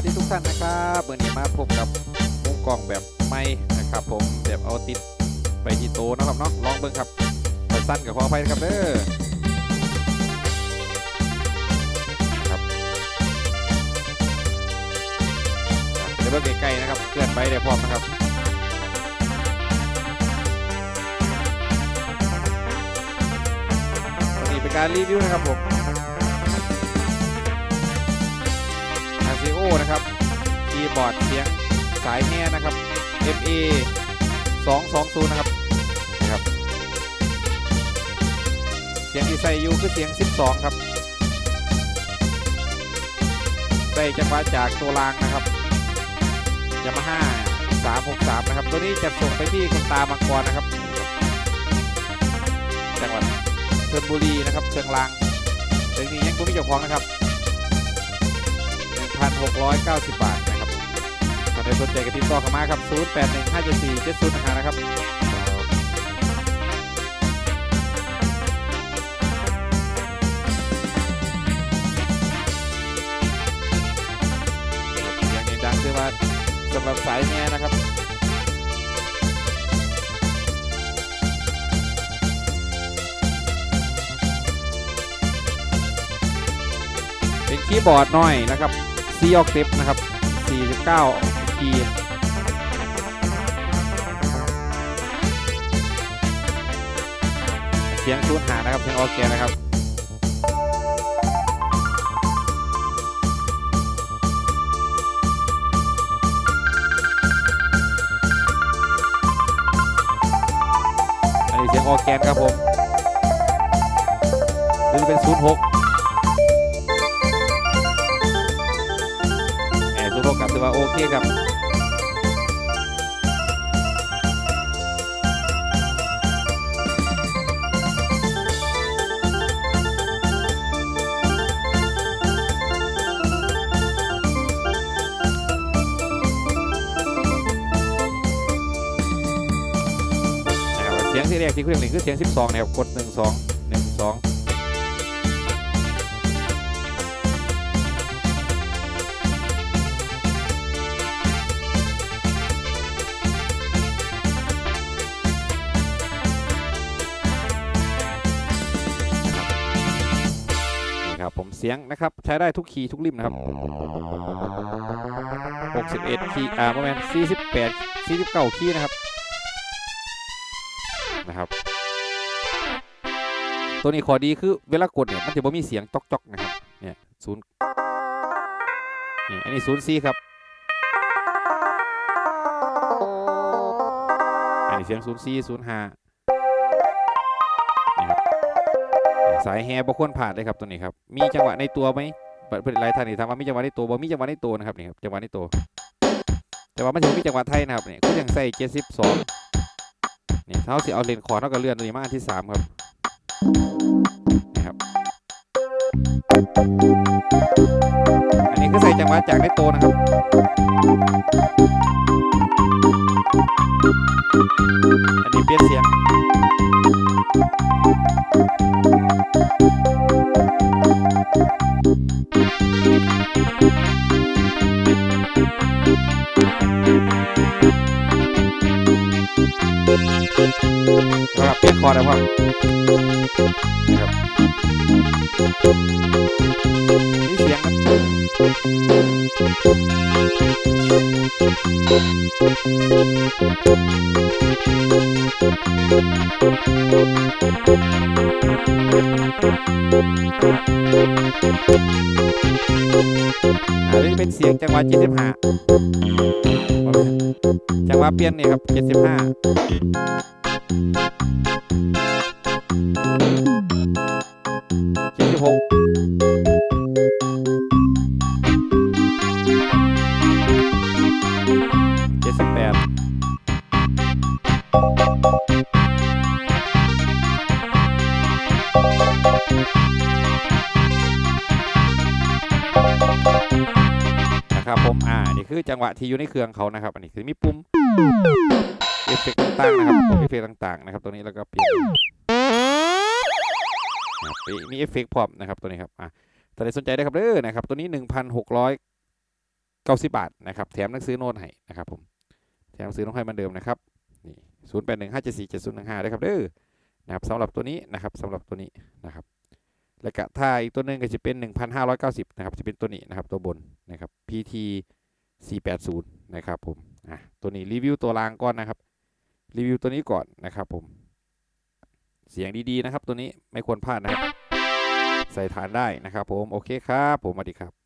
วัสดีทุกท่านนะครับเมื่อนี้มาพบกับมุมกล้องแบบใหม่นะครับ ผมแบบเอาติดไปที่โตนะครับเนาะลองเบิ่งครับสั้นกับขออภัยนะครับเด้อครับเดี๋ยวเบิ่งใกล้ๆนะครับเคลื่อนไปเดี๋ยวพร้อมนะครับวันนี้เป็นการรีวิวนะครับผม นะครับคีย์บอร์ดเสียงสายแง่นะครับ MA 220 นะครับนะครับ เสียงที่ใส่อยู่คือเสียง 12 ครับใส่จังหวะจากตัวรางนะครับยามาฮ่า363 นะครับ ตัวนี้จะส่งไปที่คุณตามังกรนะครับ จังหวัดชลบุรีนะครับเชียงรางแต่นี้ยังไม่เจ้าของนะครับ 1,690 บาทนะครับท่านใดสนใจก็ติดต่อเข้ามาครับ 08157470นะครับอย่างนี้ดังคือว่าสำหรับสายแง่นะครับเป็นคีย์บอร์ดหน้อยนะครับ ซีออกเต็ปนะครับ 49คีเสียงชูนหานะครับเสียงออร์แกนนะครับอันนี้เสียงออร์แกนครับผมหรือเป็น 06 แหมสุโรกับถือว่าโอเคครับนะครับเสียงที่แรกที่คุณเห็นคือเสียง 12นะครับกด 1 2 1 2 เสียงนะครับ ใช้ได้ทุกคีย์ทุกริมนะครับ 61 คีย์อ่าประมาณ48 49 คีย์นะครับนะครับ ตัวนี้ข้อดีคือเวลากดเนี่ยมันจะบ่มีเสียงจ๊อกนะครับเนี่ยศูนย์นี่อันนี้ศูนย์ซีครับอันนี้เสียงศูนย์ซีศูนย์ห้า สายแฮร์บควรผ่านเลยครับตัวนี้ครับ มีจังหวะในตัวไหมเปิดเผยหลายท่านนี่ถามว่ามีจังหวะในตัวบ่มีจังหวะในตัวนะครับนี่ครับจังหวะในตัว แต่ว่ามันจะมีจังหวะไทยนะครับนี่ก็ยังใส่เจ็ดสิบสองนี่เท่าสิเอาเลนคอเท่ากับเลื่อนตัวนี้มาอันที่สามครับนี่ครับ อันนี้คือใส่จังหวะจากในตัวนะครับอันนี้เปลี่ยนเสียง ครับเปลี่ยนคอร์ดนะครับนะครับนี่เสียงครับอันนี้เป็นเสียงจังหวะ75จังหวะเปลี่ยนนี่ครับ75 เจ็ดสิบหกเจ็ดสิบแปดนะครับผม อ่า นี่คือจังหวะที่อยู่ในเครื่องเขานะครับ อันนี้คือมีปุ่ม เอฟเฟกต์ต่างๆนะครับเอฟเฟกต์ต่างๆนะครับตัวนี้แล้วก็เปลี่ยนมีมีเอฟเฟกต์พร้อมนะครับตัวนี้ครับอะถ้าใครสนใจได้ครับเด้อนะครับตัวนี้ 1,690 บาทนะครับแถมหนังสือโน้ตให้นะครับผมแถมหนังสือโน้ตให้เหมือนเดิมนะครับนี่ศูนย์แปดหนึ่งห้าเจ็ดสี่เจ็ดศูนย์หนึ่งห้าด้ครับเด้อนะครับสำหรับตัวนี้นะครับสำหรับตัวนี้นะครับแล้วก็ถ้าอีกตัวหนึงก็จะเป็น 1,590นะครับจะเป็นตัวนี้นะครับตัวบนนะครับ PT 480นะครับผมอะตัวนี้รีวิวตัวรางก่อนนะครับ รีวิวตัวนี้ก่อนนะครับผม เสียงดีๆนะครับตัวนี้ไม่ควรพลาดนะครับ ใส่ฐานได้นะครับผม โอเคครับ ผมสวัสดีครับ